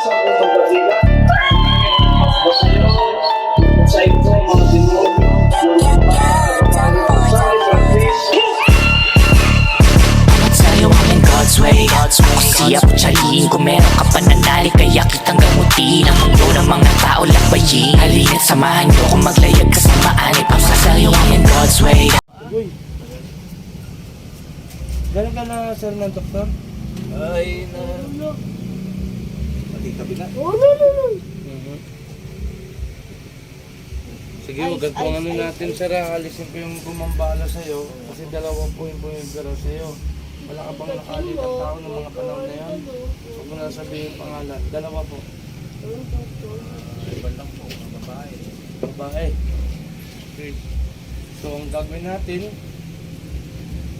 sa unang dakila. Basayo, sa ito, mga demonyo, ng mga kababayan, sa isang Kristo. Sa'yo I'm in God's way Kung siya po tsaliin Kung meron ka pananali Kaya kitang gamutin Ang mundo ng mga tao lakbayin Halina't samahan niyo Kung maglayag kasamaan Ipasa sa'yo I'm in God's way Uy. Galing ka na, sir, ng doktor? Ay, na... Mali kabila. Mhm. Sige, huwag ganito ang ano natin, sir. ah. Alisin ko yung gumambala sa'yo. Kasi dalawa po yung bumibiro sa'yo. Wala ka bang nakalit ang tao ng mga panahon na yan? Huwag mo na sabihin yung pangalan. Dalawa po. Iban lang po, mga babae. Babae. Okay. So, ang gagawin natin,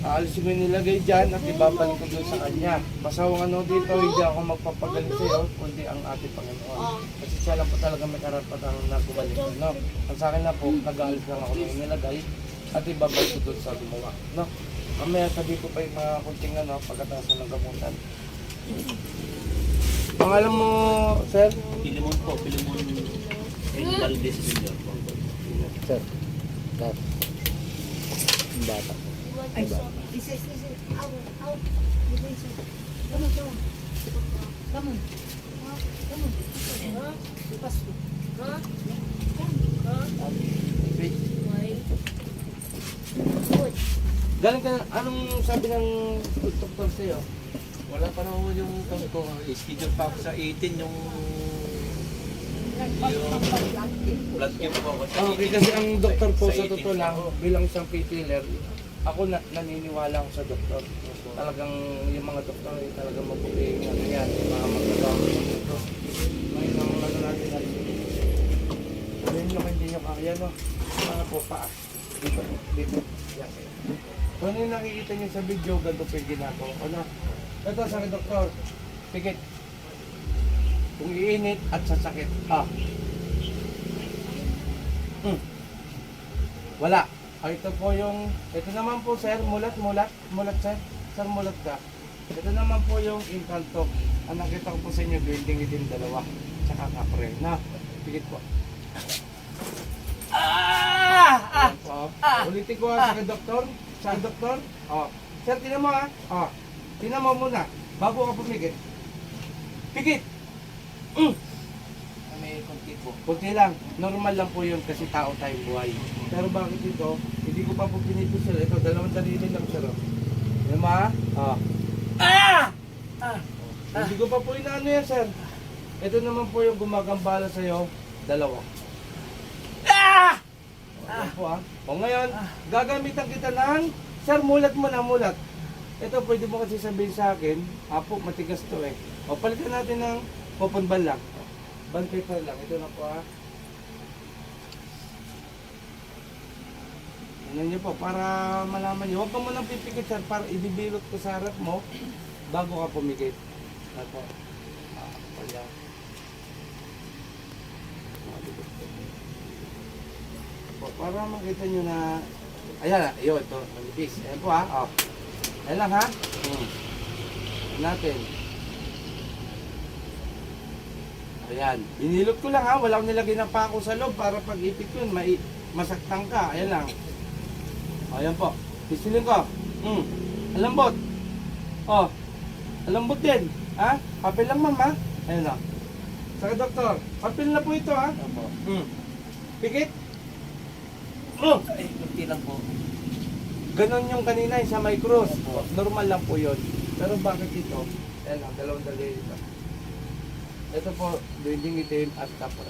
aalisin mo yung nilagay dyan at ibabalik ko doon sa kanya. Basta ang ano dito, hindi ako magpapagaling sa'yo, kundi ang ating Panginoon. Kasi siya lang po talaga may karapatang nagubalik. No? Ang sa akin na po, nag-aalis lang ako ng nilagay at ibabalik ko doon sa gumawa. No? Mamaya sabi ko pa yung mga kunting ano, pagkatapos ng gamutan. Pangalan mo, sir? Pilimon po, Pilimon. Eh, Valdez Jr. po. Sir. Sir. Bata. Ay, this is, this is, out, out. This is, come on, come on. Come on. Come on. Ko. Okay. Why? Good. Galing ka, anong sabi ng doktor sa'yo? Wala pa naman yung kami ko. Schedule pa ako sa 18 yung... Yung blood game po ako sa Okay, 18. kasi ang doktor po Sa sa 18 totoo lang, bilang isang p-killer, ako na, naniniwala ako sa doktor. Talagang yung mga doktor ay talagang mabuti yung ano yan, yung mga magagawa ng doktor. Ngayon ang ano natin natin. Ayun yung hindi nyo kaya, no? Mga po, paas. Dito, dito. Yan. Kung ano yung nakikita niyo sa video, ganito po yung ginagawa ko na. Ito sa doktor. Pikit. Kung iinit at sasakit. Ah. Hmm. Wala. Ah, ito po yung, ito naman po sir, mulat, mulat, mulat sir. Sir, mulat ka. Ito naman po yung inkanto. Ang nakita ko po sa inyo, building itim dalawa. Tsaka kapre. Na, pikit po. Ah! Ah! Ulitin ko ha, sa doktor. Sa doktor. Oh. Sir, tinan mo ha. Oh. Tinan mo muna. Bago ka pumikit. Pikit! Mm. May konti po. Kunti lang. Normal lang po yun kasi tao tayong buhay. Pero bakit ito? Hindi ko pa po pinito sir. Ito, dalawang dalili lang sir. oh. Yan ma? Ah. Ah! Hindi ko pa po inaano yan sir. Ito naman po yung gumagambala sa'yo. Dalawa. Ah! Yan po ah. O ngayon, gagamitan kita ng Sir, mulat mo na, mulat. Ito, pwede mo kasi sabihin sa akin, apo, matigas to eh. O, palitan natin ng pupunban lang. Band paper lang. Ito na po ah. Ano niyo po, para malaman niyo. Huwag ka munang pipikit sir, para ibibilot ko sa harap mo bago ka pumikit. Wala. Po, para makita niyo na Ayan, yun, ito, manipis. Ayan po ha, oh. Ayan lang ha. Hmm. Natin. Ayan, inilot ko lang ha, wala akong nilagay ng pako sa loob para pag ipit yun, mai masaktan ka. Ayan lang. Ayan po, pisilin ko. Hmm, alambot. Oh, alambot din. Ha? Papel lang ma'am ha. Ayan na. Saka doktor, papel na po ito ha. Opo. Hmm. Pikit. Oh! Ay, lang po. Ganon yung kanina yung sa may cross. Normal lang po yun. Pero bakit ito? Ayan lang, dalawang daliri ito. Ito po, building itim at tapos.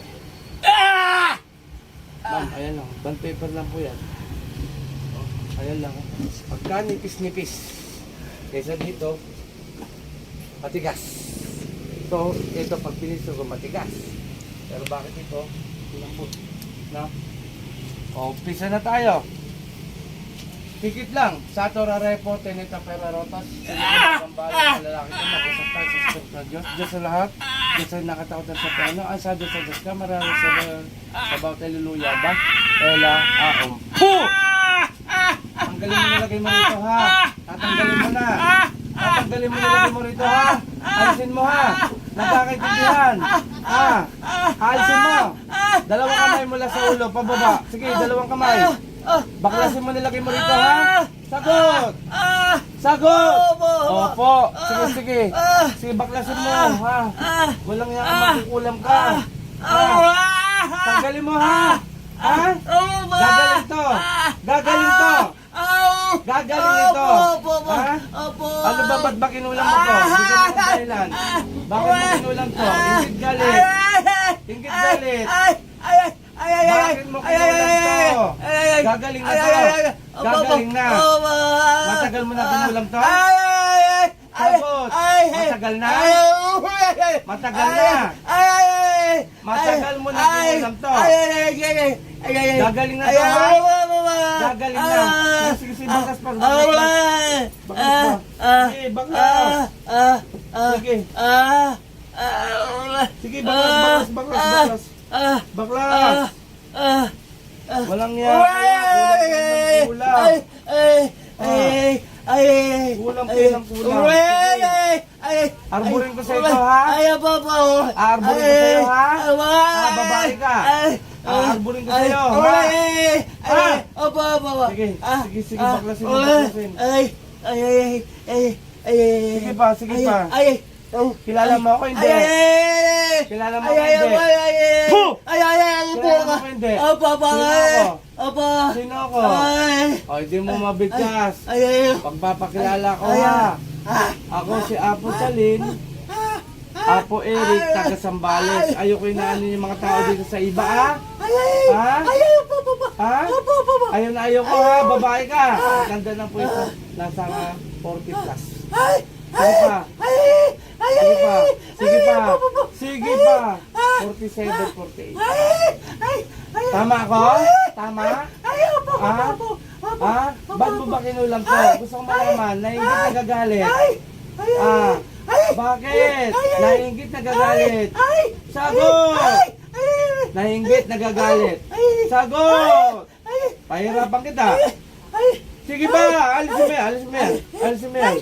Ma'am, ayan lang. Band paper lang po yan. Ayan lang. Pagka nipis-nipis. Kaysa dito, matigas. Ito, ito pag piniso ko matigas. Pero bakit ito? Lambot. Na? O, na tayo. Higit lang, sa Torah Repo, Teneta Perarotas, ang bala sa lalaki ko, mag-usap tayo sa Diyos. Diyos sa lahat, Diyos sa nakatakotan sa piano, ang sa Diyos sa Diyos ka, marami sa sa bawat hallelujah ba? Ela, aom. Pu! Tanggalin mo nilagay mo rito ha. Tatanggalin mo na. Tatanggalin mo nilagay mo rito ha. Alisin mo ha. Nagkakaintindihan. Ha? Alisin mo. Dalawang kamay mula sa ulo, pababa. Sige, dalawang kamay. Baklasin mo nilagay mo rito, ha? Sagot! Sagot! Opo. Sige, sige. Sige, baklasin mo, ha? Walang yan, makukulam ka. Tanggalin mo, ha? Ha? Gagaling to. Gagaling to. Gagaling ito. Ha? Ano ba, ba't ba kinulang mo to? Hindi ka mo dahilan. Bakit mo kinulang to? Ingit galit. Ingit galit. Bakit mo kinulang to? Gagaling na to. Gagaling na. Matagal mo na kinulang to? Sagot. Matagal na? Matagal na. Matagal mo na kinulang to. Gagaling na to, ha? Gagaling na. Sige, sige, bakas pa. Bakas pa. Bakas pa. Sige, bakas. Sige. Sige, baklas, baklas, baklas, baklas. Baklas. Walang yan. Kulang. Kulang, kulang, kulang. Arborin ko sa ito, ha? Arborin ko sa iyo, ha? Ah, babae ka. Ah, arborin ko sa iyo, ha? Sige, sige, sige, baklasin baklasin. Sige pa, sige pa. Kilala mo ako, hindi. Kilala mo ako, hindi. Puh! Kilala mo ako, hindi. Sino ako? Sino ako? O, hindi mo mabigkas. Pagpapakilala ko, ha? Ako si Apo Salin. Apo Eric, taga Sambales. Ayoko inaano yung mga tao dito sa iba, ha? Ha? Ha? Ayaw na ayaw ko, ha? Babae ka. Ganda ng pwesto. Nasa ah, 40 plus. Sige pa. Sige pa. Sige pa. Sige pa. 47, 48. Tama ako? Tama? Ha? Ha? Ba't mo ba kinulang ko? Gusto ko malaman. Nainggit nagagalit. Ah. Bakit? Nainggit nagagalit. Sagot! Nainggit nagagalit. Sagot! Pahirapan kita. Sige pa, alisin mo yan, alisin mo yan. Alisin mo yan.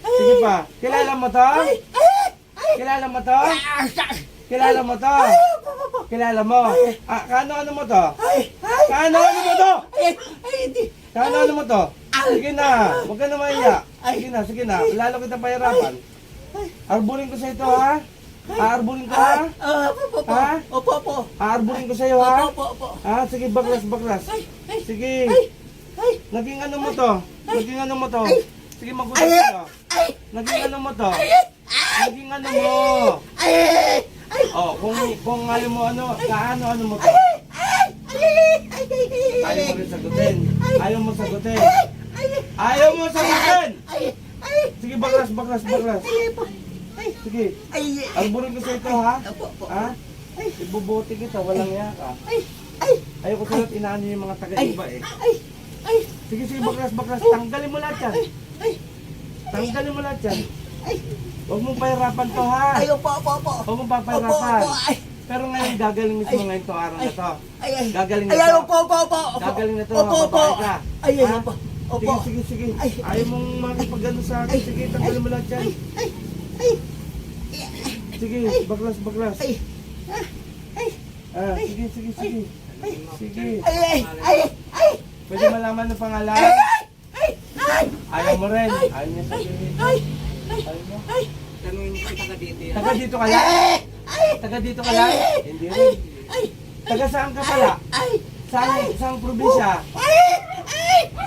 Sige pa. Kilala mo to? Kilala mo to? Kilala mo to? Kilala mo? Ah, kano ano mo to? Kano ano mo to? Kano ano mo to? Sige na, huwag ka na maiya. Sige na, sige na. Lalo kita pahirapan. Arburin ko sa ito ha? Aarburin ko ha? Ha? Aarburin ko sa iyo ha? Ha? Sige, baklas, baklas. Sige. Naging ano mo to? Naging ano mo to? Sige, magulat ka. Naging ano mo to? Naging ano mo? Oh, kung kung ayaw mo ano, kaano ano mo to? Ayaw mo rin sagutin. Ayaw mo sagutin. Ayaw mo sagutin! Sige, baklas, baklas, baklas. Sige, alburin ko sa ito ha? Ha? Ibubuti kita, walang yaka. Ayaw ko sa'yo inaano yung mga taga-iba eh. Sige, sige, baklas, baklas. Tanggalin mo lahat yan. Tanggalin mo lahat yan. Huwag mong pahirapan to ha. Huwag mong papahirapan. Pero ngayon, gagaling mismo ngayon to araw na to. Gagaling na to. Gagaling na to, babae ka. Ha? Sige, sige, sige. Ayaw mong makipag-ano sa akin. Sige, tanggalin mo lahat yan. Sige, baklas, baklas. Ah, sige, sige, sige. Sige. Pwede malaman ng pangalan? Ayaw mo rin. Ayaw niya sabihin. Ayaw mo? Taga dito ka lang? Taga dito ka lang? Hindi rin. Taga saan ka pala? Saan, saan probinsya?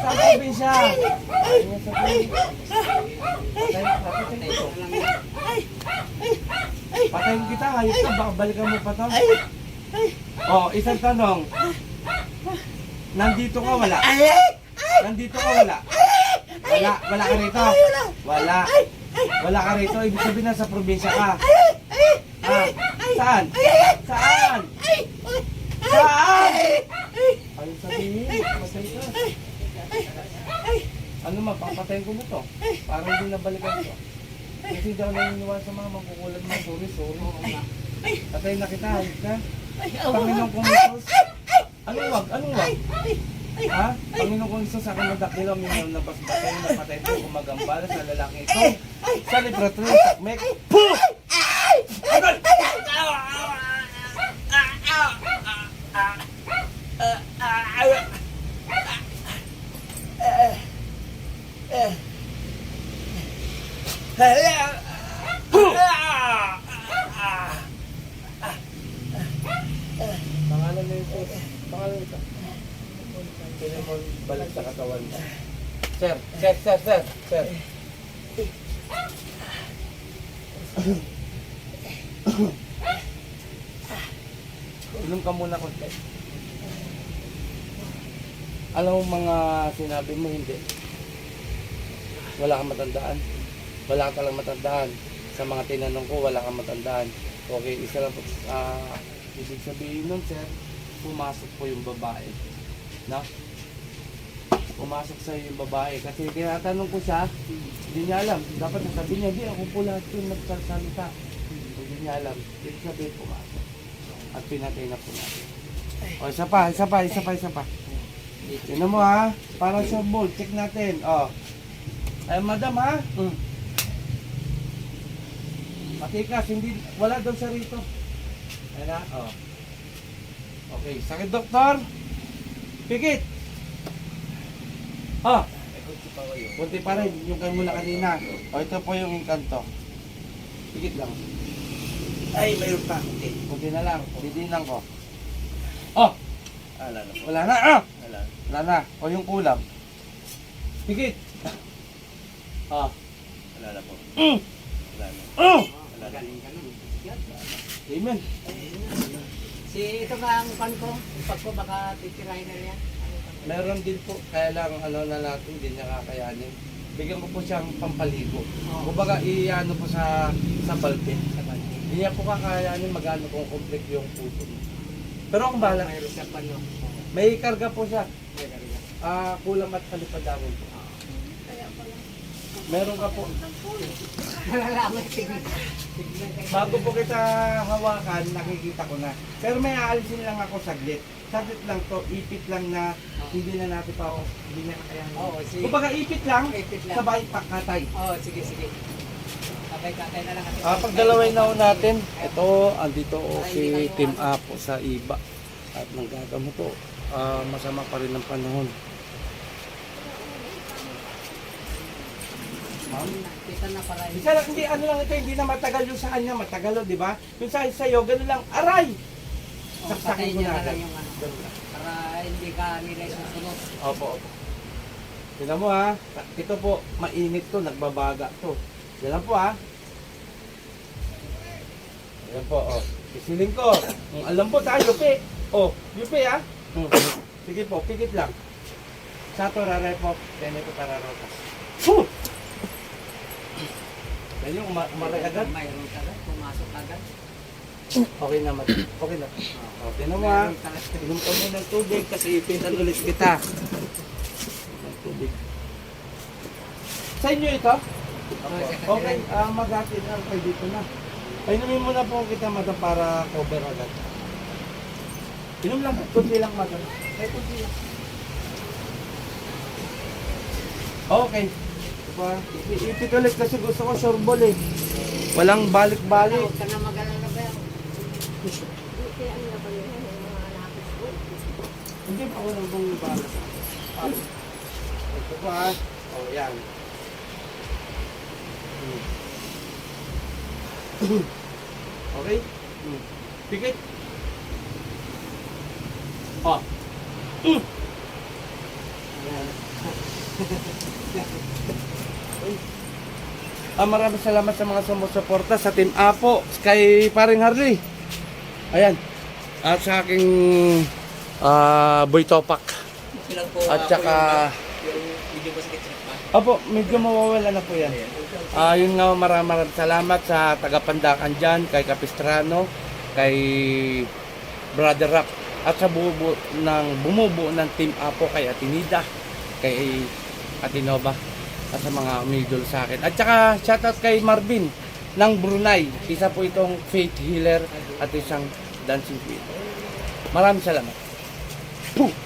Saan probinsya? Ayaw niya sabihin. Patayin, kita, hayop ka, baka balikan mo pa to. Oh, isang tanong. Nandito ka, wala? Nandito ka, wala? Wala, wala ka rito? Wala. Wala ka rito, ibig sabihin nasa probinsya ka. Ah, saan? Saan? Saan? Ayaw sabihin, patay ka. Ano ma, papatayin ko mo to. Para hindi na balikan to. Kasi daw naniniwala sa mga magkukulat mo. Sorry, sorry. Patayin na kita, hayop ka. Panginoon kong. Anong wag? Anong wag? Ha? Panginoon kung isa sa akin na dakila, minaw na basbatay, napatay po kumagambal sa lalaki ito. Sa libro 3, takmek. Puh! Agal! Hello! Pangalan nito. Pangalan nito ito. Cinnamon balik sa katawan mo. Sir, sir, sir, sir, sir. Inom ka muna konti. Alam mo mga sinabi mo hindi. Wala kang matandaan. Wala ka lang matandaan. Sa mga tinanong ko, wala kang matandaan. Okay, isa lang po. ah, ibig sabihin nun, sir, pumasok po yung babae. Na? Pumasok sa yung babae. Kasi tinatanong ko siya, hindi niya alam. Dapat sabi niya, hindi ako po lahat yung nagsasalita. Hindi niya alam. Ibig sabihin pumasok. At pinatay na po natin. O, isa pa, isa pa, isa pa, isa pa. Tignan mo ha, para sa ball, check natin. O. Ay, madam ha? Mm. Matikas, hindi, wala daw sa rito. Ayan na, o. Okay, sakit doktor. Pikit. Ah, kunti pa rin, yung kayo mula kanina. O, ito po yung inkanto. Pikit lang. Ay, mayroon pa. Okay. Kunti na lang, didinan ko. Oh, Ala na. wala na, ah! Ala. Wala na. O yung kulam. Pikit. Ah. Wala na po. Mm. Wala na. Oh! Wala na. Amen. Si ito ba ang pan ko? Pag ko baka titirahin na niya. Meron din po, kaya lang ano na natin, hindi niya kakayanin. Bigyan ko po siyang pampaligo. Kumbaga, i-ano po sa sa balbin. Hindi niya po kakayanin magano kung complete yung puso mo. Pero ang bahala, Mayroon siya pan no. may karga po siya. May karga. Ah, kulam at kalipadawin po. Meron ka po. Bago po kita hawakan, nakikita ko na. Pero may aalisin lang ako saglit. Saglit lang to, ipit lang na hindi na natin pa hindi na kaya. Oo, sige. Kumbaga ipit lang, Ipit lang. sabay pakatay. Oo, sige, sige. Kakay-kakay na lang. Ah, pagdalaway na ho natin, ito, andito o si Team Apo sa iba. At nanggagamo to. Ah, masama pa rin ang panahon. Ma'am? Kita na para Isa lang, hindi, ano lang ito, hindi na matagal yung sa kanya, matagal o, di ba? Yung sa sa'yo, ganun lang, aray! Oh, Saksakin patayin mo niya na na lang yung ano. Para hindi ka nila susunod. Opo, opo. Tignan mo ha, ito po, mainit to, nagbabaga to. Lang po ha. Yan po, oh. Isiling ko. Kung alam po tayo, yupi. Oh, yupi ha. Hmm. Sige po, pikit lang. Sa to, raray po. Yan ito, tararotas. Huh! Yan yung uma- umaray agad. Mayroon ka agad, pumasok agad. Okay na, mat. Okay na. Ha. Mayroon ka agad. Inom ka muna ng tubig kasi ipitan ulit kita. Ng tubig. Sa inyo ito? Okay, ah maghatid na kayo dito na. Painumin muna po kita madam para cover agad. Inom lang, kunti lang madam. Eh, kunti lang. Okay. Diba? I- Ipit ulit kasi gusto ko surbol eh. Walang balik-balik. Huwag ka na mag-alala ba yan? Hindi pa ako nang bang balas. Ah. Ito pa ha. Oh, yan. Hmm. Okay? Hmm. Pikit. Oh. Hmm. Ah, maraming salamat sa mga sumusuporta sa Team Apo, kay Paring Harley. Ayan. At sa aking ah Boy Topak. At saka, opo, medyo mawawala na po yan. Ah, yun nga, maraming maraming salamat sa tagapandakan dyan, kay Capistrano, kay Brother Rap, at sa buo ng bumubuo ng Team Apo kay Atinida, kay Atinova, at sa mga umidol sa akin. At saka, shoutout kay Marvin ng Brunei. Isa po itong faith healer at isang dancing queen. Maraming salamat. Puh!